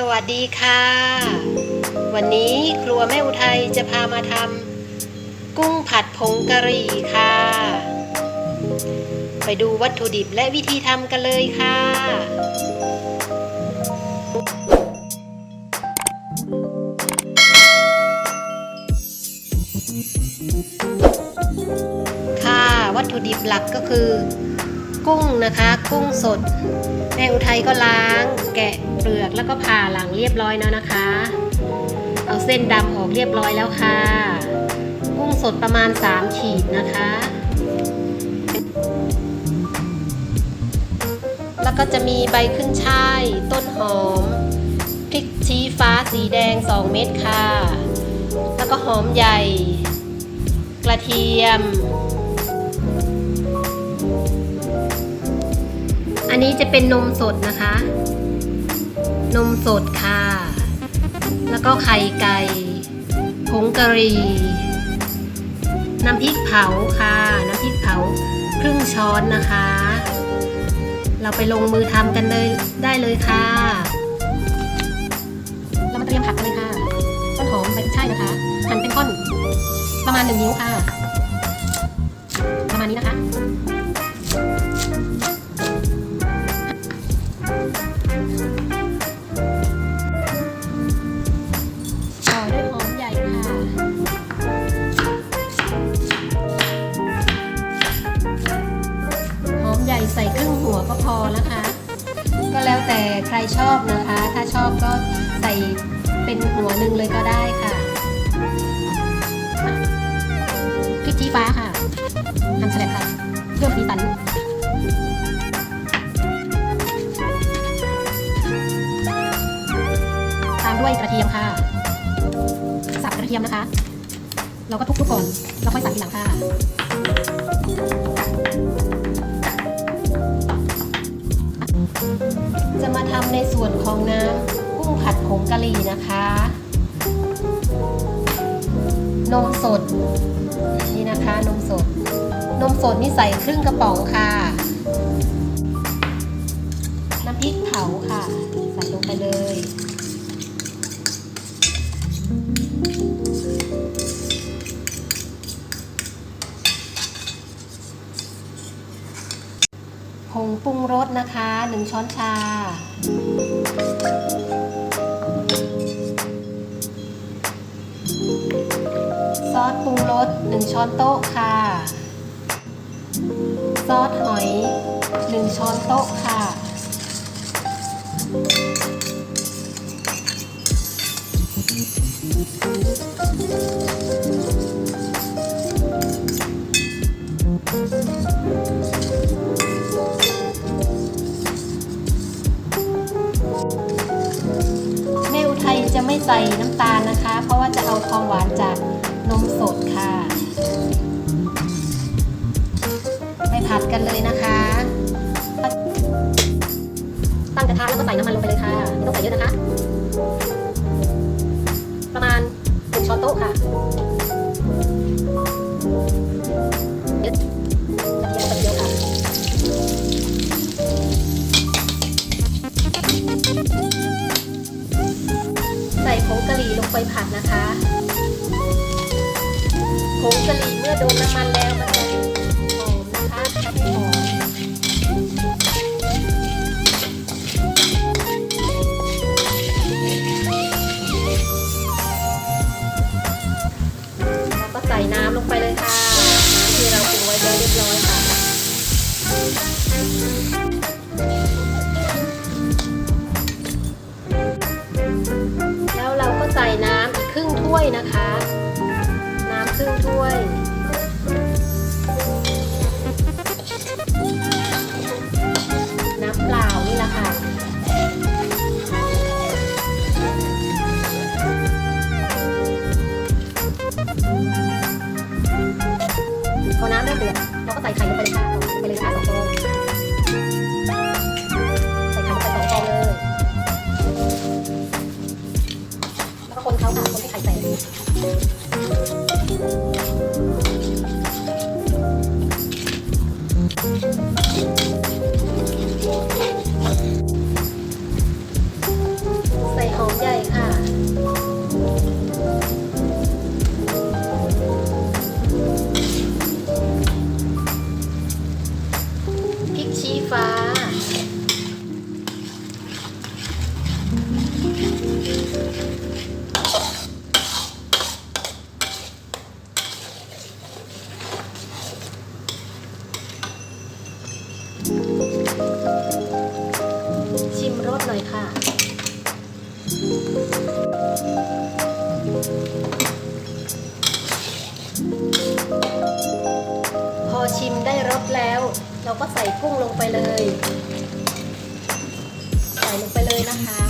สวัสดีค่ะ วันนี้ครัวแม่อุทัยจะพามาทำกุ้งผัดผงกะหรี่ค่ะ ไปดูวัตถุดิบและวิธีทำกันเลยค่ะค่ะวัตถุดิบหลักก็คือ กุ้งนะคะ กุ้งสด แม่อุทัยก็ล้าง แกะเปลือกแล้วก็ผ่าหลังเรียบร้อยแล้วนะคะ เอาเส้นดำออกเรียบร้อยแล้วค่ะ กุ้งสดประมาณ 3 ขีดนะคะ แล้วก็จะมีใบขึ้นช่าย ต้นหอม พริกชี้ฟ้าสีแดง 2 เม็ดค่ะ แล้วก็หอมใหญ่ กระเทียม อันนี้จะเป็นนมสดนะคะ นมสดค่ะ แล้วก็ไข่ไก่ ผงกะหรี่ น้ำพริกเผาค่ะ น้ำพริกเผาครึ่งช้อนนะคะ เราไปลงมือทำกันเลยได้เลยค่ะ เรามาเตรียมผักกันเลยค่ะ ต้นหอมใบใช่นะคะ หั่นเป็นท่อนประมาณหนึ่งนิ้วค่ะ ประมาณนี้นะคะ ใหญ่ใส่ครึ่งหัวก็พอนะคะ ก็แล้วแต่ใครชอบนะคะ ถ้าชอบก็ใส่เป็นหัวหนึ่งเลยก็ได้ค่ะพริกชี้ฟ้าค่ะหั่นสลัดค่ะเพื่อสีสันตามด้วยกระเทียมค่ะ สับกระเทียมนะคะ เราก็ทุบๆก่อน แล้วค่อยใส่ทีหลังค่ะ ของน้ำกุ้งผัดผงกะหรี่นะคะ นมสดนี่นะคะนมสด นมสดนี่ใส่ครึ่งกระป๋องค่ะ น้ำพริกเผาค่ะ ใส่ลงไปเลย ผงปรุงรสนะคะ 1 ช้อนชา ซอสปรุงรส 1 ช้อนโต๊ะค่ะ ซอสหอย 1 ช้อนโต๊ะค่ะแความหวานจากนมสดค่ะ ไปผัดกันเลยนะคะ ตั้งกระทะแล้วก็ใส่น้ำมันลงไปเลยค่ะไม่ต้องใส่เยอะนะคะ ประมาณหนึ่งช้อนโต๊ะค่ะ งกะหรี่เมื่อโดนน้ำมันแล้วมันจะหอมนะคะหอมแล้วก็ใส่น้ำลงไปเลยค่ะน้ำที่เราปรุงไว้แล้วเรียบร้อยค่ะแล้วเราก็ใส่น้ำอีกครึ่งถ้วยนะคะ ครึ่งถ้วย น้ำเปล่านี่แหละค่ะพอน้ำเริ่มเดือดเราก็ใส่ไข่ลงไปเลยค่ะลงไปเลยค่ะสองฟอง คนเขาค่ะคนที่ไข่แตกใส่ พอชิมได้รสแล้ว เราก็ใส่กุ้งลงไปเลย ใส่ลงไปเลยนะคะ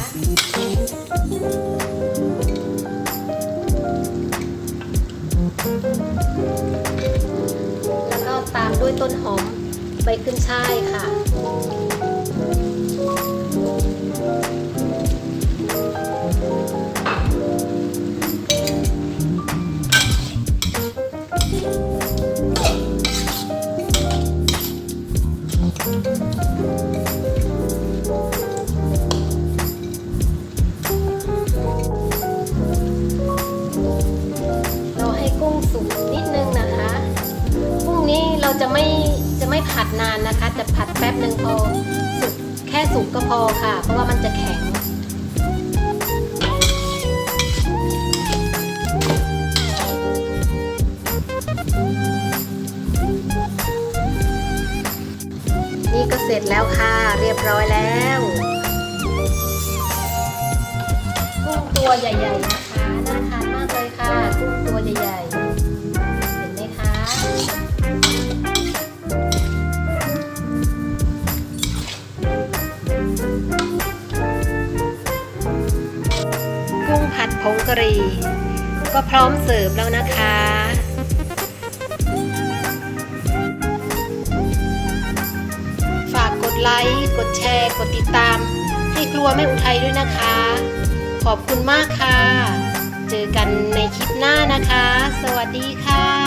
แล้วก็ตามด้วยต้นหอมใบขึ้นช่ายค่ะ จะไม่จะไม่ผัดนานนะคะ จะผัดแป๊บหนึ่งพอสุกแค่สุกก็พอค่ะ เพราะว่ามันจะแข็งนี่ก็เสร็จแล้วค่ะ เรียบร้อยแล้วกุ้งตัวใหญ่ ๆ นะคะน่าทานมากเลยค่ะกุ้งตัวใหญ่ ๆ กุ้งผัดผงกะหรี่ ก็พร้อมเสิร์ฟแล้วนะคะฝากกดไลค์ กดแชร์ กดติดตาม ให้ครัวแม่อุทัยด้วยนะคะ ขอบคุณมากค่ะ เจอกันในคลิปหน้านะคะ สวัสดีค่ะ